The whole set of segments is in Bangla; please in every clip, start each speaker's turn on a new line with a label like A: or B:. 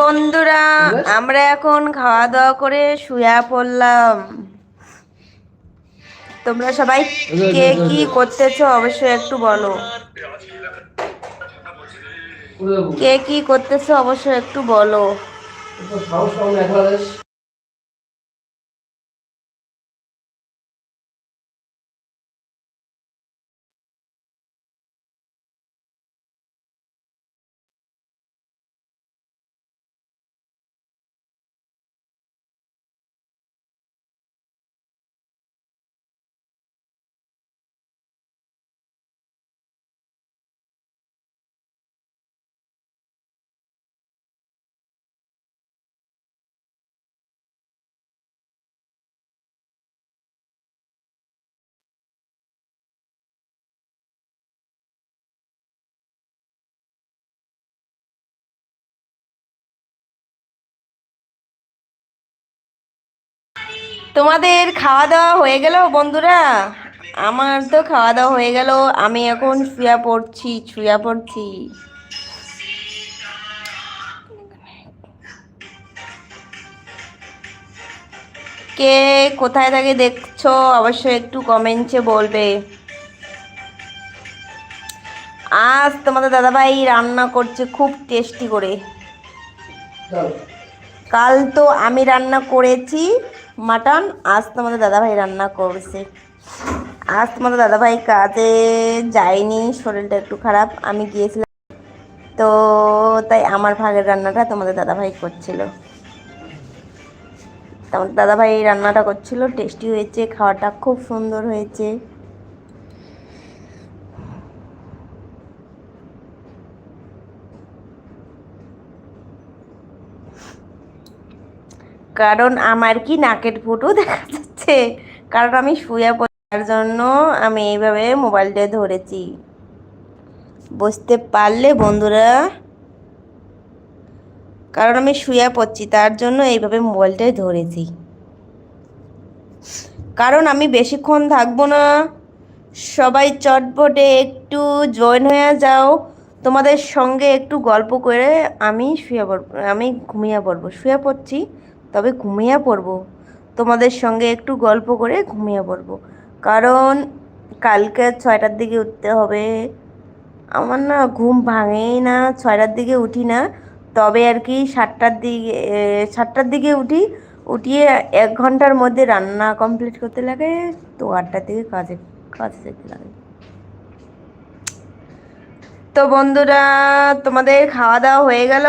A: বন্ধুরা আমরা এখন খাওয়া দাওয়া করে শুয়া পড়লাম। তোমরা সবাই কে কি করতেছো অবশ্যই একটু বলো। কে কি করতেছো অবশ্যই একটু বলো। তোমাদের খাওয়া দাওয়া হয়ে গেল, বন্ধুরা? আমার তো খাওয়া দাওয়া হয়ে গেল। আমি এখন শুয়া পড়ছি শুয়া পড়ছি। কে কোথায় থাকে দেখছ? অবশ্যই একটু কমেন্টে বলবে। আজ তোমাদের দাদাভাই রান্না করছে খুব টেস্টি করে। কাল তো আমি রান্না করেছি মাটন, আজ তোমাদের দাদাভাই রান্না করছে। আজ তোমাদের দাদাভাই কাজে যায়নি, শরীরটা একটু খারাপ, আমি গিয়েছিলাম। তো তাই আমার ভাগের রান্নাটা তোমাদের দাদাভাই করছিল। তোমাদের দাদাভাই রান্নাটা করছিল, টেস্টি হয়েছে, খাওয়াটা খুব সুন্দর হয়েছে। কারণ আমার কি নাকের ফুটো দেখা যাচ্ছে? কারণ আমি শুয়ে পড়ার জন্য আমি এইভাবে মোবাইলটা ধরেছি। বসতে পারলে বন্ধুরা? কারণ আমি শুয়ে পড়ছি, তার জন্য এইভাবে মোবাইলটাই ধরেছি। কারণ আমি বেশিক্ষণ থাকব না। সবাই চটপটে একটু জয়েন হয়ে যাও। তোমাদের সঙ্গে একটু গল্প করে আমি শুয়ে পড়ব, আমি ঘুমিয়ে পড়ব। শুয়ে পড়ছি। তবে ঘুমিয়ে পড়ব। তোমাদের সঙ্গে একটু গল্প করে ঘুমিয়ে পড়ব। কারণ কালকে ছয়টার দিকে উঠতে হবে। আমার না ঘুম ভাঙেই না, ছয়টার দিকে উঠি না। তবে আর কি সাতটার দিকে সাতটার দিকে উঠি। উঠিয়ে এক ঘণ্টার মধ্যে রান্না কমপ্লিট করতে লাগে, তো আটটার দিকে কাজে কাজে যেতে লাগে। তো বন্ধুরা, তোমাদের খাওয়া দাওয়া হয়ে গেল?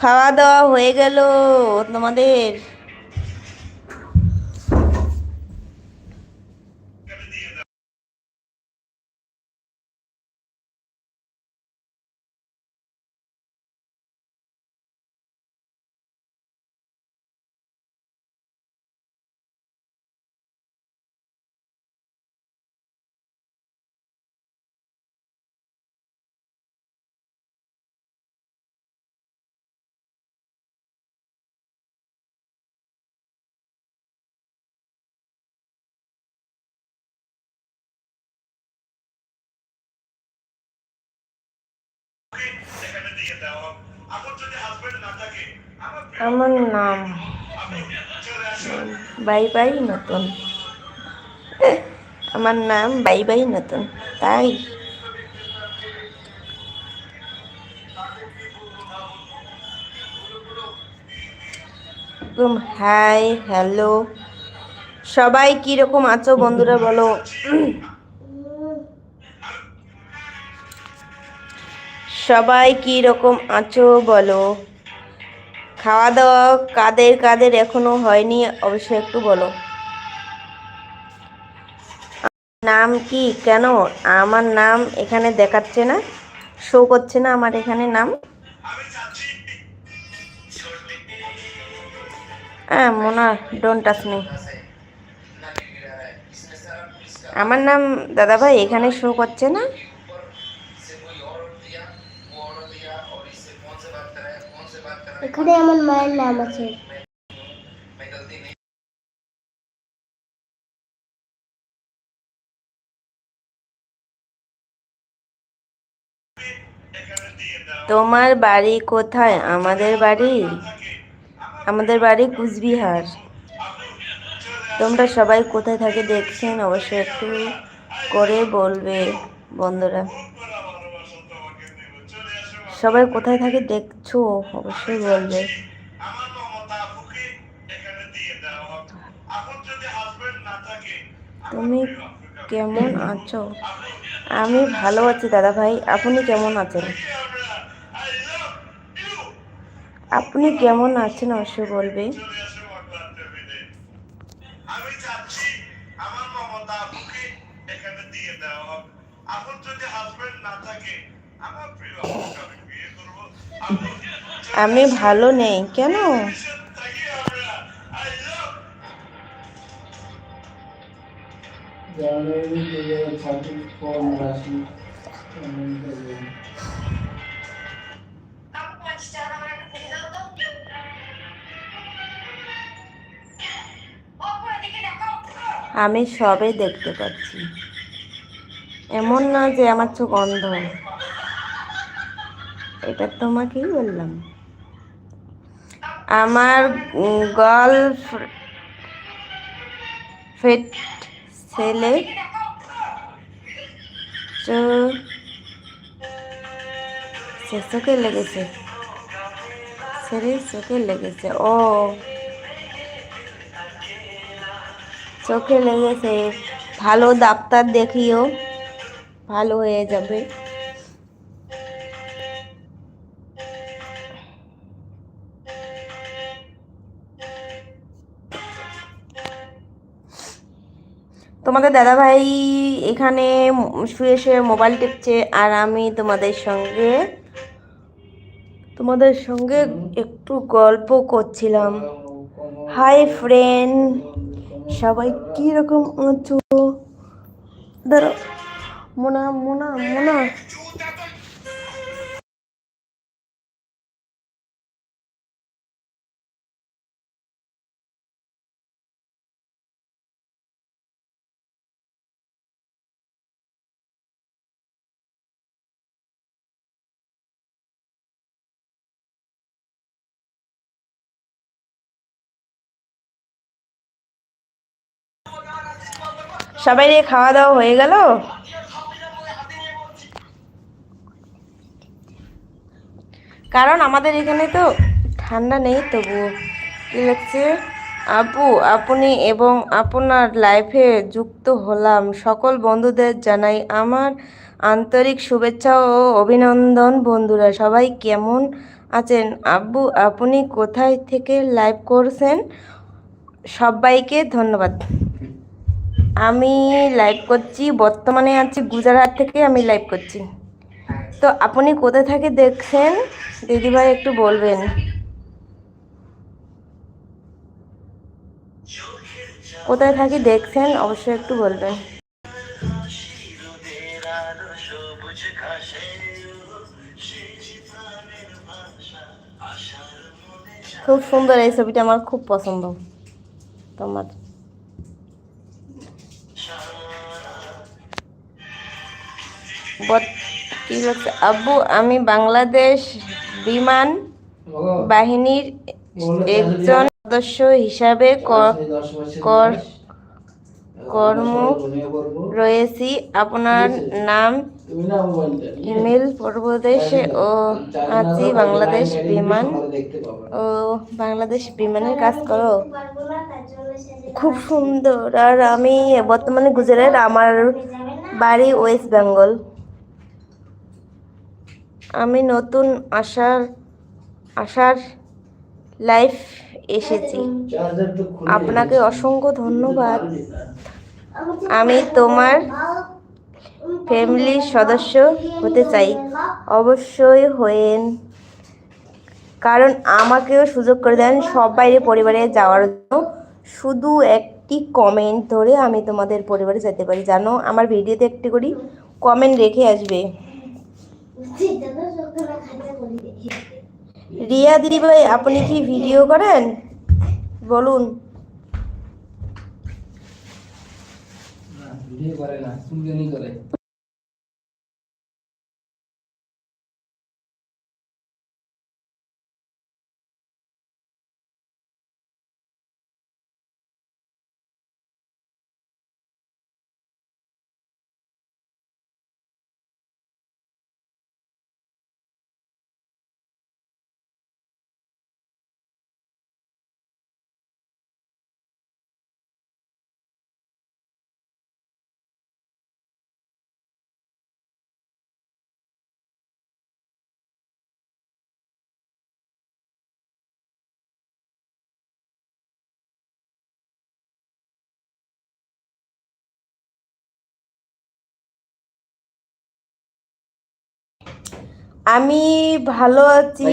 A: খাওয়া দাওয়া হয়ে গেল তোমাদের। আমার নাম। বাই বাই নতুন। আমার নাম বাই বাই নতুন। তাই। হাই হ্যালো সবাই কীরকম আছো বন্ধুরা বলো? সবাই কী রকম আছো বলো? খাওয়া দাওয়া কাদের কাদের এখনও হয়নি, অবশ্যই একটু বলো। নাম কি? কেন? আমার নাম এখানে দেখাচ্ছে না শো করছে না আমার এখানে নাম। হ্যাঁ মোনা ডোন্ট টাচ মি আমার নাম দাদাভাই, এখানে শো করছে না।
B: এখানে আমার মায়ের নাম আছে।
A: তোমার বাড়ি কোথায়? আমাদের বাড়ি? আমাদের বাড়ি কুচবিহার। তোমরা সবাই কোথায় থাকে দেখছেন অবশ্যই একটু করে বলবে বন্ধুরা। সবাই কোথায় থাকে দেখছ, অবশ্যই বলবে। তুমি কেমন আছো? আমি ভালো আছি দাদা ভাই, আপনি কেমন আছেন? আপনি কেমন আছেন অবশ্যই বলবে।
C: আমি
A: ভালো নেই কেন? আমি সবে দেখতে পাচ্ছি এমন না যে আমার চোখ অন্ধ এটা তোমাকেই বললাম। আমার গার্লফ্রেন্ড ছেলে চো- সে চোখে লেগেছে। ছেলে চোখে লেগেছে, ও। চোখে লেগেছে, ভালো ডাক্তার দেখিও, ভালো হয়ে যাবে। তোমাদের দাদাভাই এখানে শুয়ে শুয়ে মোবাইল টিপছে আর আমি তোমাদের সঙ্গে তোমাদের সঙ্গে একটু গল্প করছিলাম। হাই ফ্রেন্ড সবাই কীরকম আছো? ধরো মোনা মোনা মোনা। সবাই খাওয়া দাওয়া হয়ে গেল? কারণ আমাদের এখানে তো ঠান্ডা নেই তবুও কি লাগছে? আপু, আপনি এবং আপনার লাইফে যুক্ত হলাম। সকল বন্ধুদের জানাই আমার আন্তরিক শুভেচ্ছা ও অভিনন্দন বন্ধুরা। সবাই কেমন আছেন? আব্বু, আপনি কোথায় থেকে লাইভ করছেন? সবাইকে ধন্যবাদ। আমি লাইভ করছি, বর্তমানে আছি গুজরাট থেকে আমি লাইভ করছি। তো আপনি কোথা থেকে দেখছেন? দিদিভাই একটু বলবেন। কোথায় থাকি দেখছেন? অবশ্যই একটু বলবেন। খুব সুন্দর এই ছবিটা, আমার খুব পছন্দ। তোমার কি আমি বাংলাদেশ বিমান বাহিনীর একজন সদস্য হিসাবে কর্ম। রয়েছি। আপনার নাম ইমেল প্রদেশে ও আছি। বাংলাদেশ বিমান ও বাংলাদেশ বিমানের কাজ করো। খুব সুন্দর। আর আমি বর্তমানে গুজরাট, আমার বাড়ি ওয়েস্ট বেঙ্গল। আমি নতুন আসার আসার লাইফ এসেছি। আপনাকে অসংখ্য ধন্যবাদ।
B: আমি
A: আমি তোমার ফ্যামিলির সদস্য হতে চাই। অবশ্যই হয়েন। কারণ আমাকেও সুযোগ করে দেন সব বাইরে পরিবারে যাওয়ার জন্য। শুধু একটি কমেন্ট ধরে আমি তোমাদের পরিবারে যেতে পারি। জানো, আমার ভিডিওতে একটি করি কমেন্ট রেখে আসবে
B: সেটা তো সকালে খাতা করে দেখি
A: রিয়া দিদিভাই আপনি কি ভিডিও করেন? বলুন।
D: করে না
A: আমি ভালো আছি?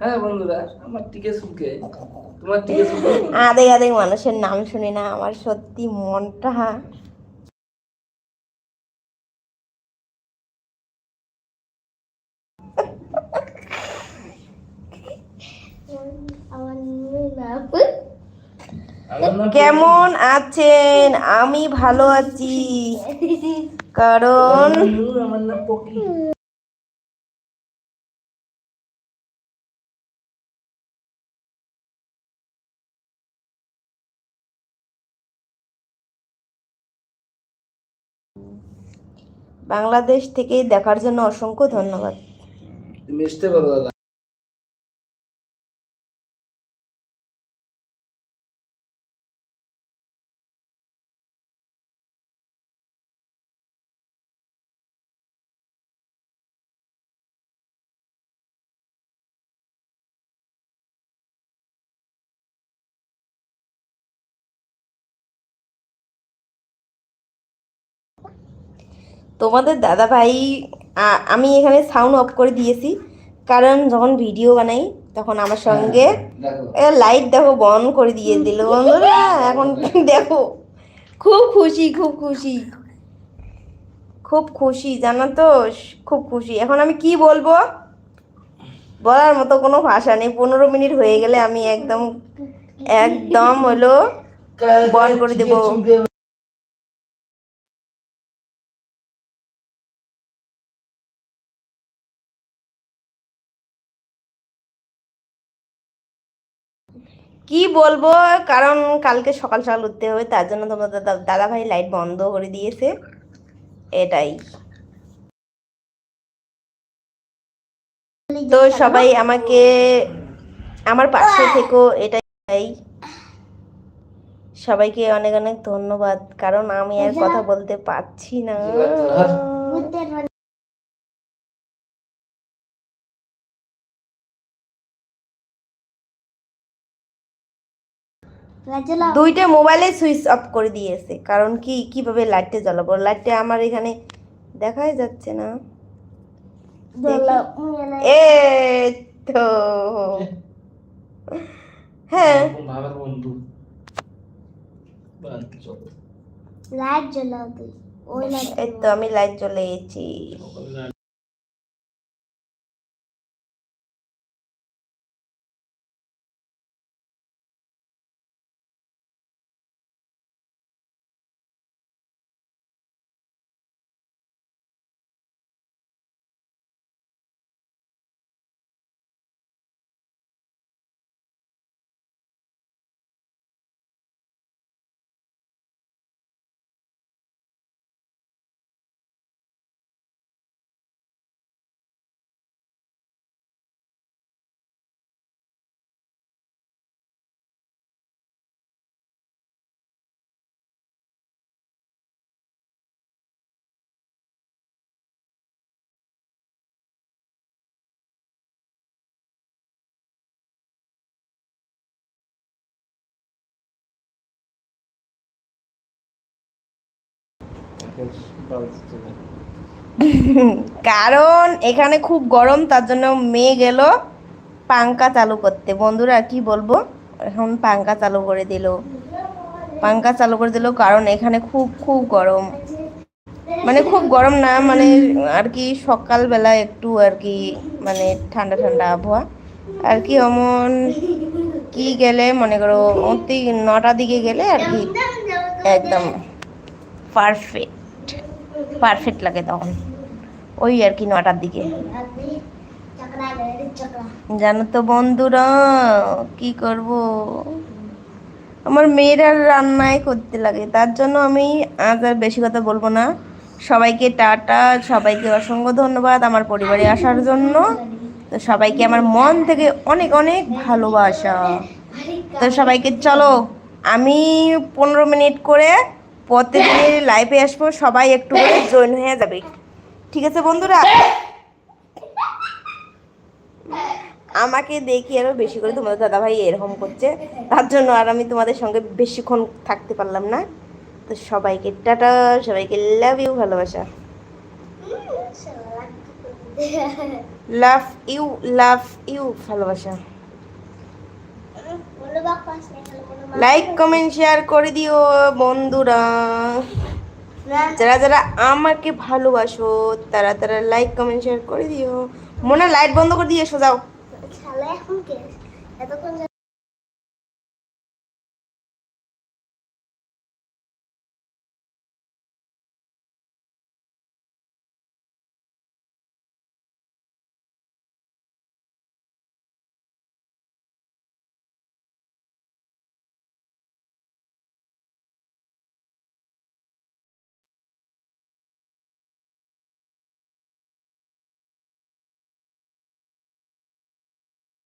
D: হ্যাঁ বন্ধুরা আমার টিকে সুখে। তোমার টিকে সুখে?
A: আদে আদে মানুষের নাম শুনি না আমার সত্যি মনটা। কেমন আছেন? আমি ভালো আছি। কারণ
D: আমার নাম
A: বাংলাদেশ থেকে দেখার জন্য অসংখ্য ধন্যবাদ। তোমাদের দাদা ভাই আমি এখানে সাউন্ড অফ করে দিয়েছি। কারণ যখন ভিডিও বানাই তখন আমার সঙ্গে লাইট দেখো বন্ধ করে দিয়ে দিল। বন্ধুরা এখন দেখো। খুব খুশি খুব খুশি। খুব খুশি জানো তো? খুব খুশি। এখন আমি কি বলব? বলার মতো কোনো ভাষা নেই। পনেরো মিনিট হয়ে গেলে আমি একদম একদম হলো বন্ধ করে দেবো। কি বলব? কারণ কালকে সকাল সকাল উঠতে হবে তার জন্য তোমার দাদা দাদা ভাই লাইট বন্ধ করে দিয়েছে। এটাই। তো সবাই আমাকে আমার পাশে থেকো এটাই। সবাইকে অনেক অনেক ধন্যবাদ কারণ আমি আর কথা বলতে পারছি না। দুইটা মোবাইলে সুইচ অফ করে দিয়েছে। কারণ কি কীভাবে লাইটটা জ্বালাবো? লাইটটা আমার এখানে দেখাই যাচ্ছে না। এ তো হ্যাঁ।
B: লাইট ওই
A: এই তো আমি লাইট চলে কারণ এখানে খুব গরম, তার জন্য মেয়ে গেল পাঙ্খা চালু করতে। বন্ধুরা, কি বলব? এখন পাঙ্খা চালু করে দিল। পাঙ্খা চালু করে দিল কারণ এখানে খুব খুব গরম। মানে খুব গরম না মানে আর কি সকালবেলা একটু আর কি মানে ঠান্ডা ঠান্ডা আবহাওয়া। আর কি অমন কি গেলে, মনে করো, অতি নটার দিকে গেলে আর কি একদম পারফেক্ট পারফেক্ট লাগে তখন। ওই আর কি নটার দিকে। জানো তো বন্ধুরা, কি করব? আমার মেয়েরা রান্নায় করতে লাগে, তার জন্য আমি আজ আর বেশি কথা বলব না। সবাইকে টাটা, সবাইকে অসংখ্য ধন্যবাদ আমার পরিবারে আসার জন্য। তো সবাইকে আমার মন থেকে অনেক অনেক ভালোবাসা। তো সবাইকে চলো, আমি পনেরো মিনিট করে প্রত্যেকদিন লাইভে আসব, সবাই একটু করে জয়েন হয়ে যাবে। ঠিক আছে বন্ধুরা? আমাকে দেখি আরও বেশি করে তোমাদের দাদা ভাই এরকম করছে। তার জন্য আর আমি তোমাদের সঙ্গে বেশিক্ষণ থাকতে পারলাম না। তো সবাইকে টাটা, সবাইকে লাভ ইউ ভালোবাসা। লাভ ইউ লাভ ইউ ভালোবাসা। লাইক কমেন্ট শেয়ার করে দিও, বন্ধুরা। যারা যারা আমাকে ভালোবাসো, তারা তারা লাইক কমেন্ট শেয়ার করে দিও। মনে লাইট বন্ধ করে দিয়ে
B: এসো কে এতক্ষণ